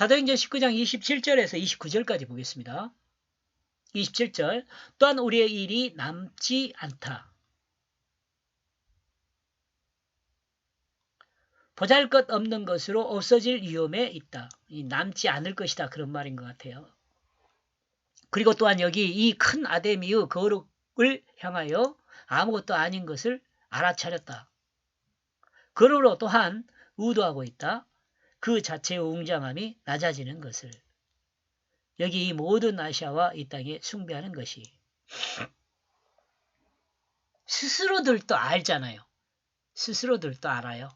사도행전 19장 27절에서 29절까지 보겠습니다. 27절 또한 우리의 일이 남지 않다. 보잘것 없는 것으로 없어질 위험에 있다. 이 남지 않을 것이다. 그런 말인 것 같아요. 그리고 또한 여기 이 큰 아데미의 거룩을 향하여 아무것도 아닌 것을 알아차렸다. 그러므로 또한 의도하고 있다. 그 자체의 웅장함이 낮아지는 것을. 여기 이 모든 아시아와 이 땅에 숭배하는 것이. 스스로들도 알잖아요. 스스로들도 알아요.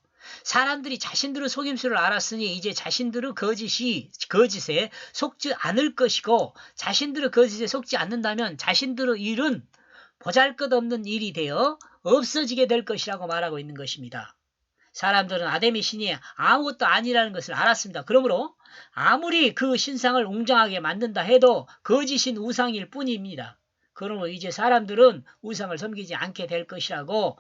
사람들이 자신들의 속임수를 알았으니 이제 자신들의 거짓이 거짓에 속지 않을 것이고 자신들의 거짓에 속지 않는다면 자신들의 일은 보잘것없는 일이 되어 없어지게 될 것이라고 말하고 있는 것입니다. 사람들은 아데미 신이 아무것도 아니라는 것을 알았습니다. 그러므로 아무리 그 신상을 웅장하게 만든다 해도 거짓인 우상일 뿐입니다. 그러므로 이제 사람들은 우상을 섬기지 않게 될 것이라고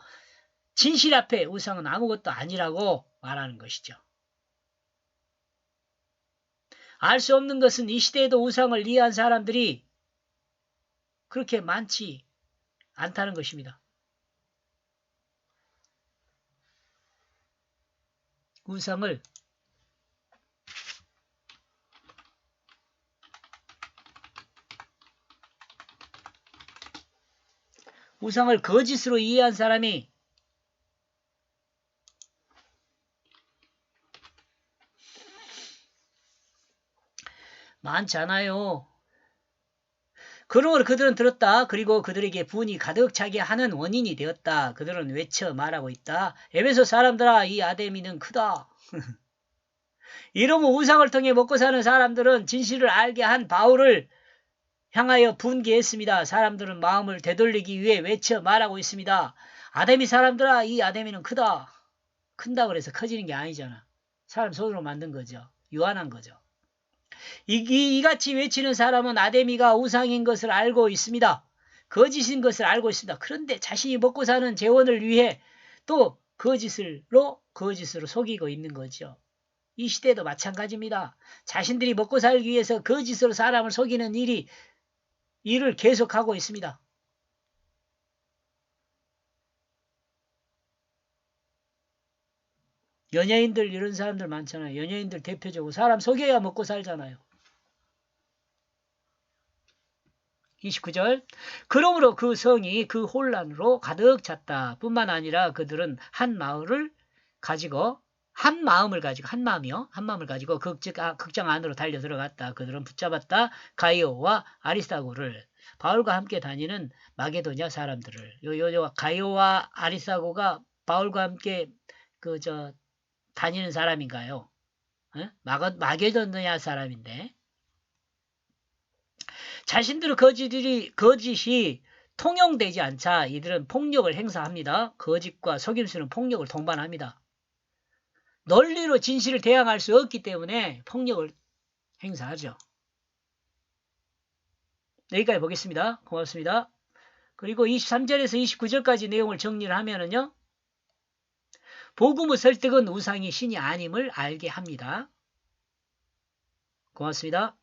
진실 앞에 우상은 아무것도 아니라고 말하는 것이죠. 알 수 없는 것은 이 시대에도 우상을 이해한 사람들이 그렇게 많지 않다는 것입니다. 우상을 우상을 거짓으로 이해한 사람이 많잖아요. 그러므로 그들은 들었다. 그리고 그들에게 분이 가득 차게 하는 원인이 되었다. 그들은 외쳐 말하고 있다. 에베소 사람들아 이 아데미는 크다. 이러면 우상을 통해 먹고 사는 사람들은 진실을 알게 한 바울을 향하여 분개했습니다. 사람들은 마음을 되돌리기 위해 외쳐 말하고 있습니다. 아데미 사람들아 이 아데미는 크다. 큰다 그래서 커지는 게 아니잖아. 사람 손으로 만든 거죠. 유한한 거죠. 이, 이, 이같이 외치는 사람은 아데미가 우상인 것을 알고 있습니다. 거짓인 것을 알고 있습니다. 그런데 자신이 먹고 사는 재원을 위해 또 거짓으로 거짓으로 속이고 있는 거죠. 이 시대도 마찬가지입니다. 자신들이 먹고 살기 위해서 거짓으로 사람을 속이는 일이 일을 계속하고 있습니다. 연예인들 이런 사람들 많잖아요. 연예인들 대표적으로 사람 속여야 먹고 살잖아요. 29절 그러므로 그 성이 그 혼란으로 가득 찼다. 뿐만 아니라 그들은 한 마을을 가지고 한 마음을 가지고 한 마음이요. 한 마음을 가지고 극장, 극장 안으로 달려 들어갔다. 그들은 붙잡았다. 가이오와 아리스타고를 바울과 함께 다니는 마게도냐 사람들을 요, 요, 요 가이오와 아리스타고가 바울과 함께 그 저 다니는 사람인가요? 어? 마게도냐 사람인데 자신들의 거짓이, 거짓이 통용되지 않자 이들은 폭력을 행사합니다. 거짓과 속임수는 폭력을 동반합니다. 논리로 진실을 대항할 수 없기 때문에 폭력을 행사하죠. 여기까지 보겠습니다. 고맙습니다. 그리고 23절에서 29절까지 내용을 정리를 하면은요. 복음의 설득은 우상이 신이 아님을 알게 합니다. 고맙습니다.